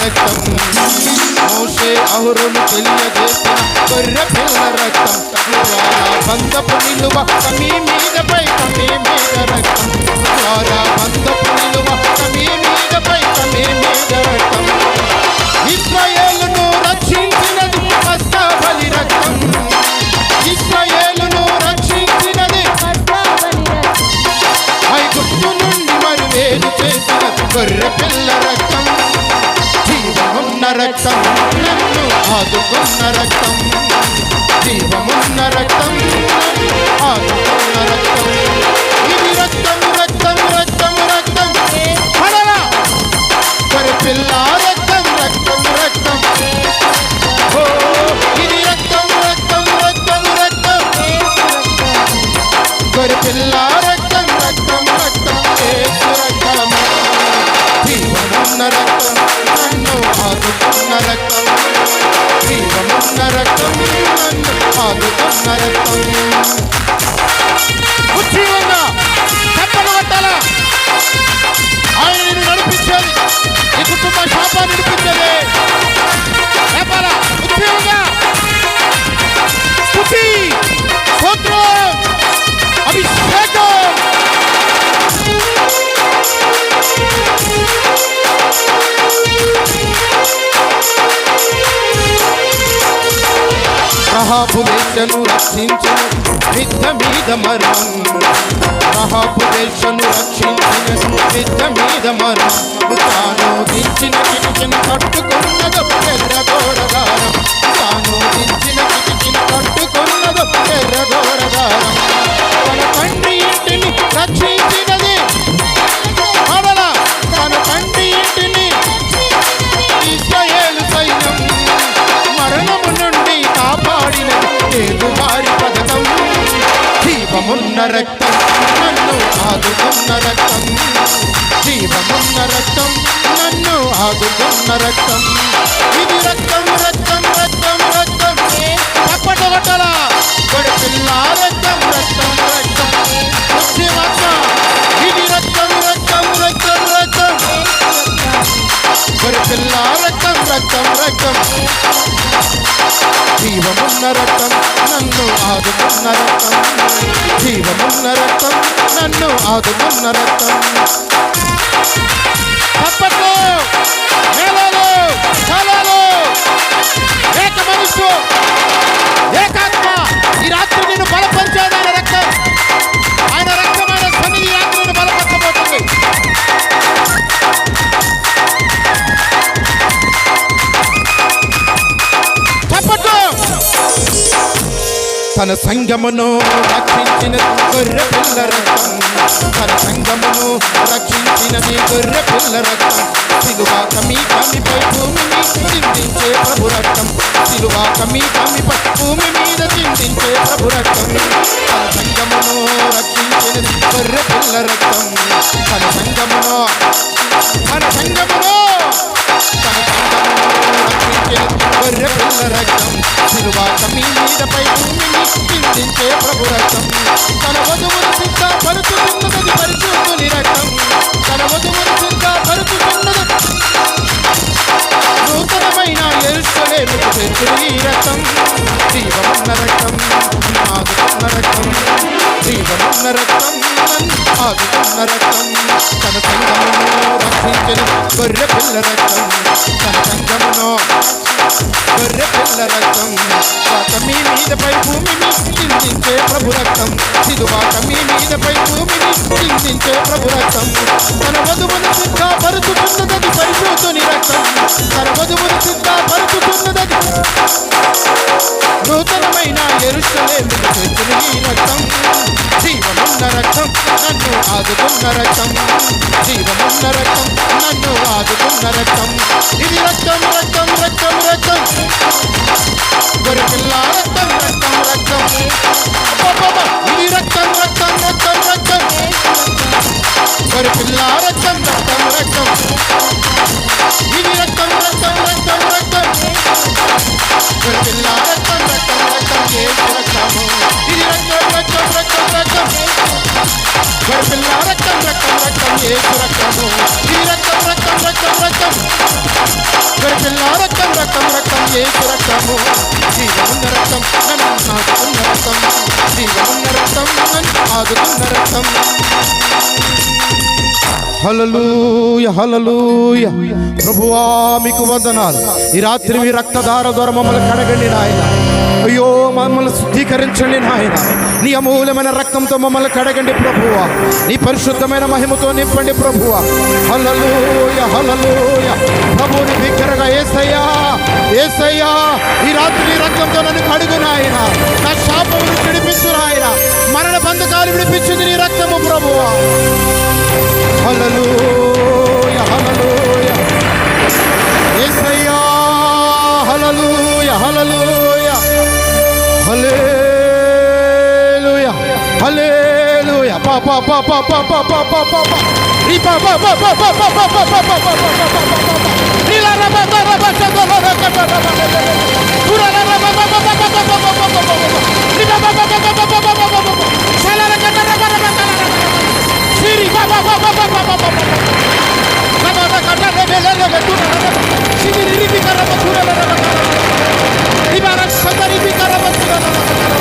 రక్తం మోషే అహురులు తెలియజేసిన గొర్రె పిల్ల రక్తం ద్వారా బంధపు నిలువ కమీ మీదపై కమీ మీద రక్తం ద్వారా బంధపు నిలువ కమీ మీదపై కమీ మీద రక్తం ఇస్రాయేలును నన్ను రక్తం. జీవమున్న రక్తం ఆదుకున్న రక్తం ఉజ్జీవంగా రహాబు వేషను రక్షించను మిద్ద మీద మరణం రహాబు వేషను రక్షించిన మిద్ద మీద మరణం తాను దించిన చిన్న కట్టుకున్నదో ఎర్ర గోడదారం రక్తం నన్ను ఆదుకున్న రక్తం. జీవమున్న రక్తం నన్ను ఆదుకున్న రక్తం. తప్పట్లు తన సంగమును రక్షించిన గొర్రె పిల్ల రక్తం. తన సంగమును రక్షించినది గొర్రె పిల్ల రక్తం. సిలువ కమి కమిపై భూమిని చిందించే ప్రభు రక్తం. సిలువ కమి కమిపై భూమి మీద చిందించే ప్రభు రక్తం. తన సంగమును రక్షించినది గొర్రె పిల్ల రక్తం. తన సంగమును తన సంగమును తన సంగమును రక్షించినది గొర్రె పిల్ల రక్తం. సిలువ కమి మీదపై భూమి చిందించే ప్రభు రక్తం తన వధువును సిద్ధ పరుచుతున్నది పరిశుద్ధుని రక్తం తన వధువును సిద్ధ పరుచుతున్నది నూతనమైన ఎరుసలేముకు తెచ్చుడు ఈ రక్తం జీవమున్న రక్తం ఆదుకున్న రక్తం జీవమున్న రక్తం ఆదుకున్న రక్తం తన సంగమును రక్షించిన గొర్రె పిల్ల రక్తం తన సంగమును గొర్రె పిల్ల రక్తం వాత మీ మీదపై భూమిని చిందించే ప్రభు రక్తం సిధువాత మీ మీదపై భూమిని చిందించే ప్రభు రక్తం తన వధువును సిద్ధపరుచుతున్నది పరిశోధుని రక్తం తన వధువును సిద్ధపరు ఆదుకున్న రక్తం జీవమున్న రక్తం నన్ను ఆదుకున్న రక్తం ఇది రక్తం రక్తం రక్తం రక్తం గొరిపిల్ల రక్తం రక్తం రక్తం అబ్బబ్బబ్బ! ఇది రక్తం రక్తం రక్తం రక్తం గొరిపిల్ల రక్తం రక్తం రక్తం ఇది రక్తం రక్తం రక్తం రక్తం గొరిపిల్ల రక్తం రక్తం రక్తం ఏసు రక్తము ఇది రక్తం రక్తం రక్తం రక్తం కాదుతున్న రక్తం హలలుయ హలలుయ ప్రభువా మీకు వందనాలు. ఈ రాత్రి మీ రక్తధార ద్వారా మమ్మల్ని కడగండి నాయన. అయ్యో మమ్మల్ని శుద్ధీకరించండి నాయన. నీ అమూల్యమైన రక్తంతో మమ్మల్ని కడగండి ప్రభువా. నీ పరిశుద్ధమైన మహిమతో నింపండి ప్రభువా. హలలుయ హలలుయ ప్రభుని బిగ్గరగా ఏసయ్యా. ఏసయ్యా ఈ రాత్రి నీ రక్తంతో నన్ను కడుగు నాయన నా శాపమును విడిపించు నాయన మరణ బంధకాలు విడిపించింది నీ రక్తము ప్రభువా హలలు హల్లెలూయ యేసయ్యా హల్లెలూయ హల్లెలూయ హల్లెలూయ హల్లెలూయ పా పా పా పా పా పా పా పా Somebody pick bicara, a